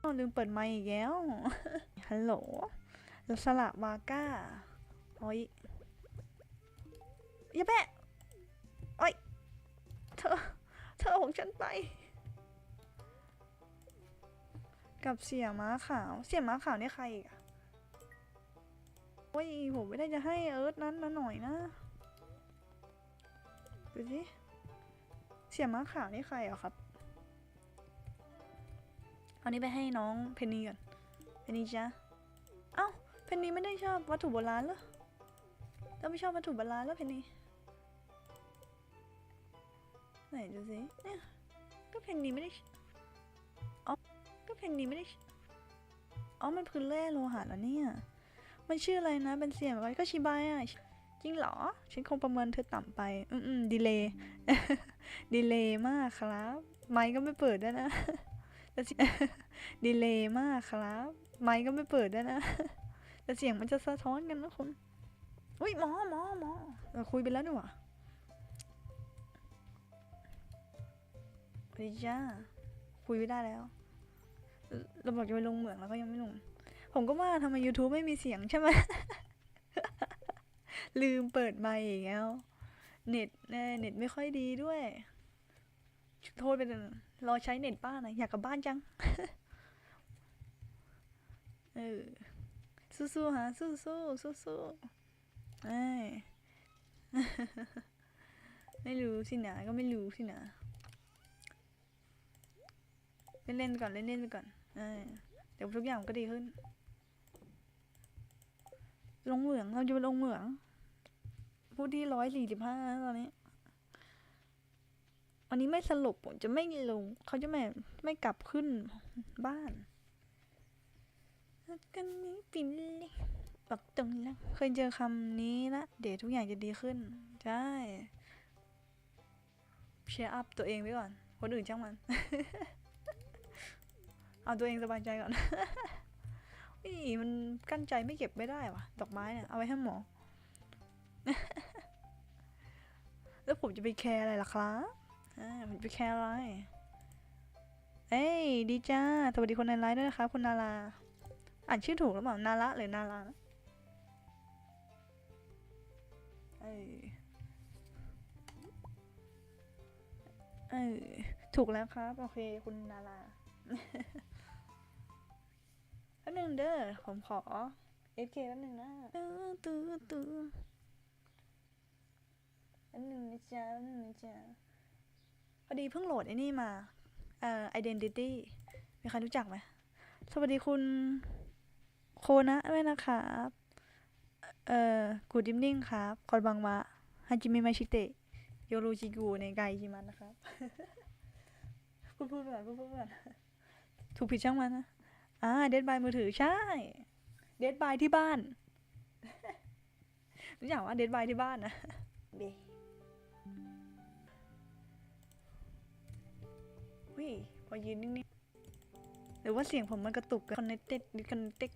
อ้าลืมเปิดไมค์อีกแล้ว ฮัลโหลสละวาก้า โอ้ยอย่าแปะโอ้ย เธอ เธอของฉันไป กับเสียม้าขาว เสียม้าขาวนี่ใครอีกอะโอ้ย ผมไม่ได้จะให้เอิร์ธนั้นมาหน่อยนะ ดูสิ เสียม้าขาวนี่ใครเหรอครับ เอานี้ไปให้น้องเพนนีก่อน เพนนีจ้ะเอ้า เพนนีไม่ได้ชอบวัตถุโบราณเหรอแล้วไม่ชอบวัตถุโบราณแล้วเพนนีไหนดูสิเนี่ยก็เพนนีไม่ได้อ๋อก็เพนนีไม่ได้อ๋อมันคือแร่โลหะแล้วเนี่ย มันชื่ออะไรนะ เป็นเสียงแบบว่าก็ชิบายอะจริงเหรอ ฉันคงประเมินเธอต่ำไป อืมอืมดีเลย์ดีเลย์มากครับ ไมค์ก็ไม่เปิดด้วยนะ แต่เสียดีเลย์มากครับ ไมค์ก็ไม่เปิดด้วยนะ แต่เสียงมันจะสะท้อนกันนะคุณอุ้ยหมอหมอหมอเราคุยไปแล้วนี่หว่าสวัสดีจ้าคุยไม่ได้แล้วเราบอกจะไปลงเหมืองแล้วก็ยังไม่ลง ผมก็ว่าทำไม YouTube ไม่มีเสียงใช่ไหม ลืมเปิดไมค์อีกแล้ว เน็ตเน็ตไม่ค่อยดีด้วย โทษไปเลย รอใช้เน็ตป้าหน่อยากกลับบ้านจัง เออ สู้ๆฮะ สู้ๆสู้ๆอ้ไม่รู้สินะก็ไม่รู้สินะเล่นๆไปก่อนเล่นๆไปก่อนเออเดี๋ยวทุกอย่างก็ดีขึ้น ลงเหมืองเราจะไปลงเหมืองผู้ที่ร้อยสี่สิบห้าตอนนี้ วันนี้ไม่สรุปผมจะไม่ลง เขาจะไม่ไม่กลับขึ้นบ้านรักกันนี้ปินเลยบอกตรงแล้วเคยเจอคำนี้ละเดี๋ยวทุกอย่างจะดีขึ้น ใช่เชียร์อัพตัวเองไว้ก่อน คนอื่นช่างมัน เอาตัวเองสบายใจก่อนนี่มันกั้นใจไม่เก็บไม่ได้วะดอกไม้เนี่ย เอาไว้ให้หมอ แล้วผมจะไปแคร์อะไรล่ะครับ อ่าผมจะไปแคร์อะไรเอ้ยดีจ้า สวัสดีคนในไลน์ด้วยนะคะคุณนาราอ่านชื่อถูกหรือเปล่านาระหรือนาราเอ้ยเอ้ยถูกแล้วครับ โอเค คุณนาราแป๊บนึงเด้อผมขอ SK แป๊บนึงนะตื้อตื้อตื้อแป๊บนึงนะจ๊ะแป๊บนึงนะจ๊ะ พอดีเพิ่งโหลดไอ้นี่มา เอ่อ identity มีใครรู้จักไหม สวัสดีคุณโคนะด้วยนะครับ เอ่อ กูดิมนิ่งครับคอนบังวะฮัจิเมะมาชิเตะโยโรจิกูในไกจิมันนะครับ พูดพูดไปก่อนพูดพูดไปก่อนถูกผิดช่างมันนะ อ่า เดดบายมือถือใช่ เดดบายที่บ้านรู้จักว่าเดดบายที่บ้านนะ วิพอยืนนิ่งๆหรือว่าเสียงผมมันกระตุก connected disconnected